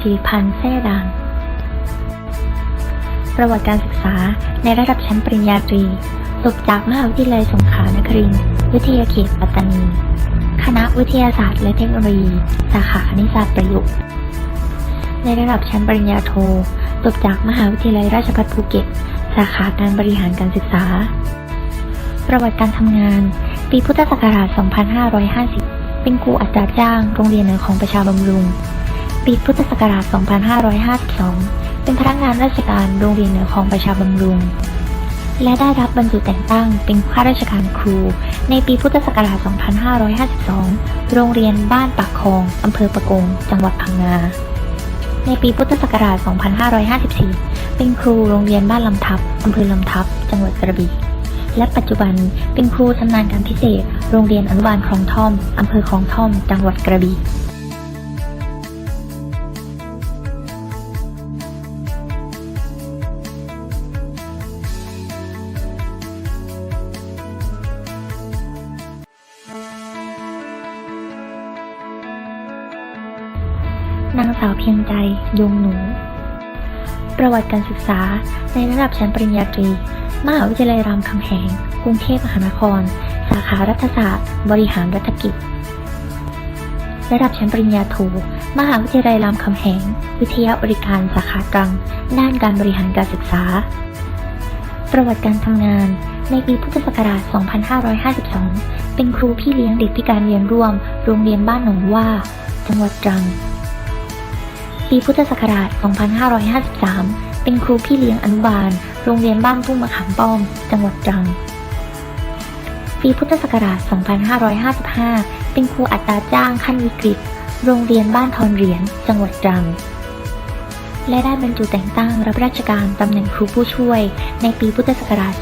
สิริพันธ์แซ่ด่างประวัติการศึกษาในระดับชั้นปริญญาตรีจบจากมหาวิทยาลัยสงขลานครินทร์วิทยาเขตปัตตานี คณะวิทยาศาสตร์และเทคโนโลยี สาขาคณิตศาสตร์ประยุกต์ ในระดับชั้นปริญญาโทจบจากมหาวิทยาลัยราชภัฏภูเก็ต สาขาการบริหารการศึกษา ประวัติการทำงาน ปีพุทธศักราช 2550 เป็นครูอัตราจ้างโรงเรียนเหนือของประชาบำรุง ปีพุทธศักราช 2552 เป็นพนักงานราชการโรงเรียนเหนือของประชาบำรุง และได้รับบรรจุแต่งตั้งเป็นข้าราชการครู ในปีพุทธศักราช 2552 โรงเรียนบ้านปากคลองอำเภอปะกง จังหวัดพังงา ในปีพุทธศักราช 2554 เป็นครูโรงเรียนบ้านลำทับอำเภอลำทับ จังหวัดกระบี่และปัจจุบันเป็นครูชำนาญการพิเศษ โรงเรียนอนุบาลคลองท่อม อำเภอคลองท่อม จังหวัดกระบี่ นางสาวเพียงใจ ยงหนู ประวัติการศึกษาในระดับชั้นปริญญาตรี มหาวิทยาลัยรามคำแหง กรุงเทพมหานคร สาขารัฐศาสตร์ บริหารรัฐกิจ ระดับชั้นปริญญาโท มหาวิทยาลัยรามคำแหง วิทยาบริการสาขาตรัง ด้านการบริหารการศึกษา ประวัติการทำงานในปีพุทธศักราช 2552 เป็นครูพี่เลี้ยงเด็กพิการเรียนร่วม โรงเรียนบ้านหนองว่า จังหวัดตรัง ปีพุทธศักราช 2553 เป็นครูพี่เลี้ยงอนุบาล โรงเรียนบ้านทุ่งมะขามป้อม จังหวัดตรัง ปีพุทธศักราช 2555 เป็นครูอัตราจ้างขั้นวิกฤต โรงเรียนบ้านทอนเหรียญ จังหวัดตรัง และได้บรรจุแต่งตั้งรับราชการตำแหน่งครูผู้ช่วย ในปีพุทธศักราช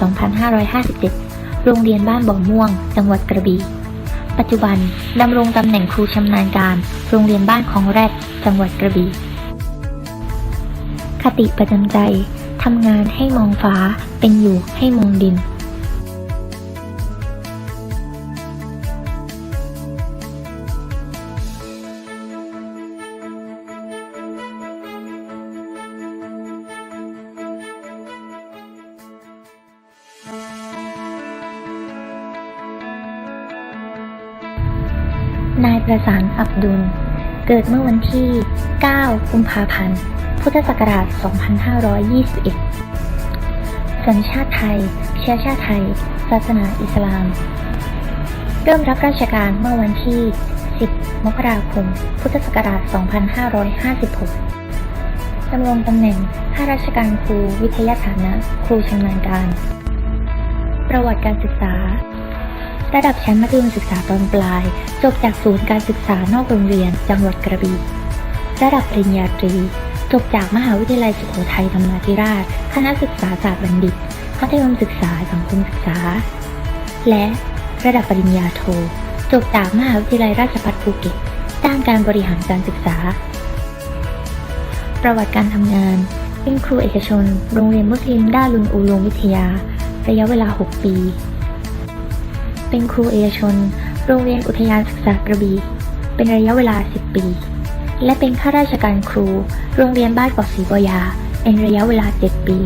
2557 โรงเรียนบ้านบ่อม่วง จังหวัดกระบี่ปัจจุบันดำรงตำแหน่งครูชำนาญการ โรงเรียนบ้านของแรด จังหวัดกระบี่ คติประจำใจ ทำงานให้มองฟ้า เป็นอยู่ให้มองดิน นายประสานอับดุล เกิดเมื่อวันที่ 9 กุมภาพันธ์ พุทธศักราช 2521 สัญชาติไทย เชื้อชาติไทย ศาสนาอิสลาม เริ่มรับราชการเมื่อวันที่ 10 มกราคม พุทธศักราช 2556 ดำรงตำแหน่งข้าราชการครูวิทยาฐานะ ครูชำนาญการ ประวัติการศึกษา ระดับชั้นมัธยมศึกษาตอนปลาย จบจากศูนย์การศึกษานอกโรงเรียน จังหวัดกระบี่ระดับปริญญาตรี จบจากมหาวิทยาลัยสุโขทัยธรรมาธิราช คณะศึกษาศาสตร์บัณฑิตมัธยมศึกษาสังคมศึกษา และระดับปริญญาโท จบจากมหาวิทยาลัยราชภัฏภูเก็ตด้านการบริหารการศึกษา ประวัติการทำงาน เป็นครูเอกชน โรงเรียนมุสลิมด้ารุนอูลมวิทยา ระยะเวลา 6 ปี เป็นครูเอกชน โรงเรียนอุทยานศึกษากระบี่ เป็นระยะเวลา 10 ปี และเป็นข้าราชการครู โรงเรียนบ้านเกาะศรีบอยา เป็นระยะเวลา 7 ปี